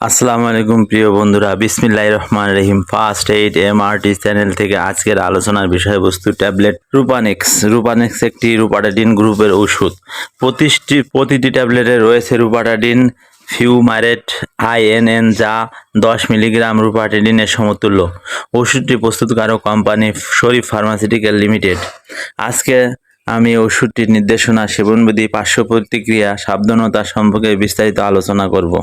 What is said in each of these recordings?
আসসালামু আলাইকুম, প্রিয় বন্ধুরা। বিসমিল্লাহ রহমান রহিম। First aid M R T channel থেকে আজকের আলোচনার বিষয়বস্তু ট্যাবলেট রুপানেক্স। রুপানেক্স একটি রুপাটাডিন গ্রুপের ওষুধ। প্রতিটি প্রতিটি ট্যাবলেটে রয়েছে রুপাটাডিন ফিউমারেট আইএনএন যা দশ মিলিগ্রাম রুপাটাডিনের সমতুল্য। ওষুধটি প্রস্তুতকারক কোম্পানি শরীফ ফার্মাসিউটিক্যাল লিমিটেড। আজকে আমি ওষুধটির নির্দেশনা, সেবনবিধি, পার্শ্ব প্রতিক্রিয়া, সাবধানতা সম্পর্কে বিস্তারিত আলোচনা করব।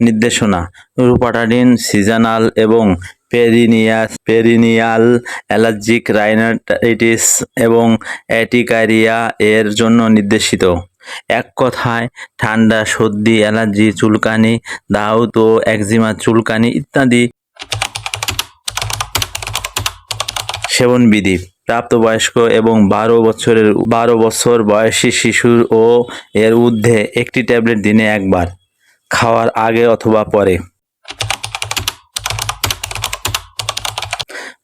নির্দেশনা। রুপাটাডিন সিজনাল এবং পেরিনিয়াস পেরিনিয়াল অ্যালার্জিক রাইনাইটিস এবং অ্যাটিকারিয়া এর জন্য নির্দেশিত। এক কথায়, ঠান্ডা, সর্দি, অ্যালার্জি, চুলকানি দাউদ ও একজিমা, চুলকানি ইত্যাদি সেবনবিধি। প্রাপ্তবয়স্ক এবং বারো বছরের বারো বছর বয়সী শিশুর ও এর ঊর্ধ্বে একটি ট্যাবলেট দিনে একবার। খাওয়ার আগে অথবা পরে।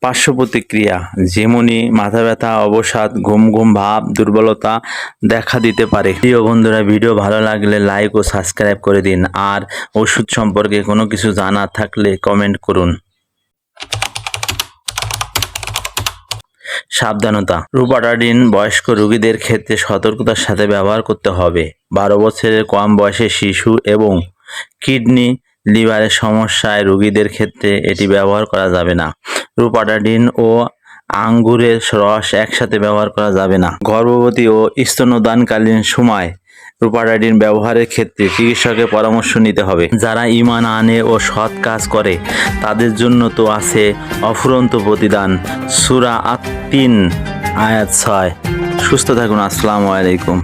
পার্শ্ব প্রতিক্রিয়া যেমনই মাথা ব্যথা, অবসাদ, ঘুম ঘুম ভাব, দুর্বলতা দেখা দিতে পারে। প্রিয় বন্ধুরা, ভিডিও ভালো লাগলে লাইক ও সাবস্ক্রাইব করে দিন। আর ওষুধ সম্পর্কে কোনো কিছু জানা থাকলে কমেন্ট করুন। সাবধানতা। রুপাটাডিন বয়স্ক রোগীদের ক্ষেত্রে সতর্কতার সাথে ব্যবহার করতে হবে। বারো বছরের কম বয়সের শিশু এবং কিডনি, লিভারের সমস্যায় রোগীদের ক্ষেত্রে এটি ব্যবহার করা যাবে না। রুপাটাডিন ও আঙ্গুরের রস একসাথে ব্যবহার করা যাবে না। গর্ভবতী ও স্তন্যদানকালীন সময় রুপাটাডিন ব্যবহারের ক্ষেত্রে চিকিৎসকের পরামর্শ নিতে হবে। যারা ইমান আনে ও সৎ কাজ করে, তাদের জন্য তো আছে অফুরন্ত প্রতিদান। সুরা আত্মিন আয়াত ছয়। সুস্থ থাকুন, আসসালামু আলাইকুম।